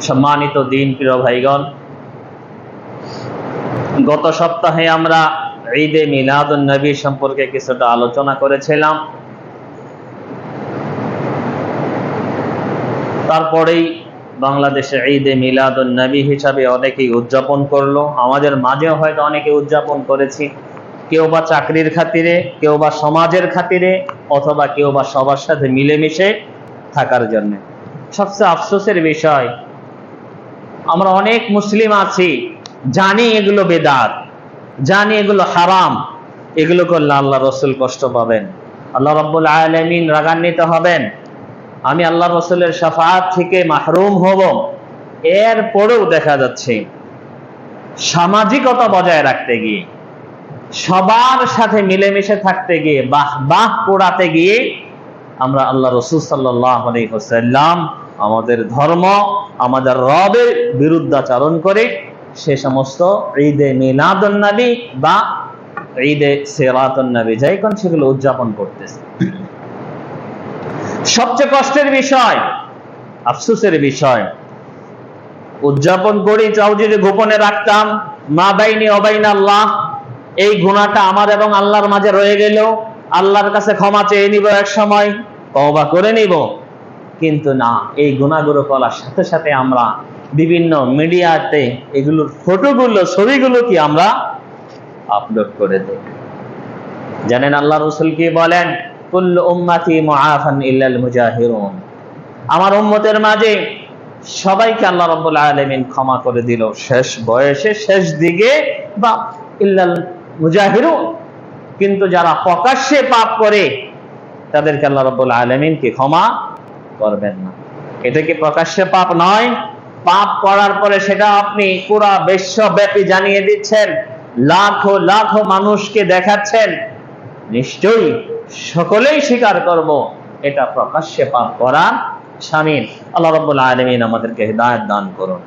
সম্মানিত দিন প্রিয় ভাইগণ। গত সপ্তাহে আমরা ঈদে মিলাদুন নবী সম্পর্কে কিছুটা আলোচনা করেছিলাম। তারপরেই বাংলাদেশে ঈদে মিলাদুন নবী হিসাবে অনেকেই উদযাপন করল। আমাদের মাঝেও হয়তো অনেকে উদযাপন করেছি। কেউ বা চাকরির খাতিরে, কেউ বা সমাজের খাতিরে, অথবা কেউ বা সবার সাথে মিলেমিশে থাকার জন্য। সবচেয়ে আফসোসের বিষয় আমরা অনেক মুসলিম আছি, জানি এগুলো বেদাত, জানি এগুলো হারাম, এগুলো করলে আল্লাহ রসুল কষ্ট পাবেন। আল্লাহ রব্বুল আলমিন রাগান্বিত হবেন। আমি আল্লাহ রসুলের সাফাত থেকে মাহরুম হব। এর পরেও দেখা যাচ্ছে, সামাজিকতা বজায় রাখতে গিয়ে, সবার সাথে মিলেমিশে থাকতে গিয়ে, বাহ বাহ পোড়াতে গিয়ে আমরা আল্লাহ রসুল সাল্লাহ আলহিহাল্লাম আমাদের ধর্ম, আমাদের রবের বিরুদ্ধাচারণ করে সে সমস্ত ঈদে মিলাদুন্নবী বা ঈদে সেরাতুন্নবী যাই কোন সেগুলো উদযাপন করতেছে। সবচেয়ে কষ্টের বিষয়, আফসুসের বিষয়, উদযাপন করি চাও যদি গোপনে রাখতাম, মা বাইনি অবাইন আল্লাহ এই গুণাটা আমার এবং আল্লাহর মাঝে রয়ে গেল, আল্লাহর কাছে ক্ষমা চেয়ে নিব এক সময়, তওবা করে নিব। কিন্তু না, এই গুণাগুলো করার সাথে সাথে আমরা বিভিন্ন মিডিয়াতে এগুলোর ফটোগুলো ছবিগুলো কি আমরা আপলোড করে দেই। জানেন আল্লাহ রসুল কি বলেন? আমার উম্মতের মাঝে সবাইকে আল্লাহ ক্ষমা করে দিল। শেষ বয়সে শেষ দিকে বা ইল্লাল মুজাহিরুন। কিন্তু যারা প্রকাশ্যে পাপ করে, তাদেরকে আল্লাহ রাব্বুল ক্ষমা করবেন না। এটা কি প্রকাশ্যে পাপ নয়? পাপ করার পরে সেটা আপনি পুরা বিশ্বব্যাপী জানিয়ে দিচ্ছেন, লাখো লাখো মানুষকে দেখাচ্ছেন। নিশ্চয়ই সকলেই স্বীকার করব, এটা প্রকাশ্যে পাপ করা স্বামীর আল্লাহ রব্বুল আলমিন আমাদেরকে হৃদায়ত দান করুন।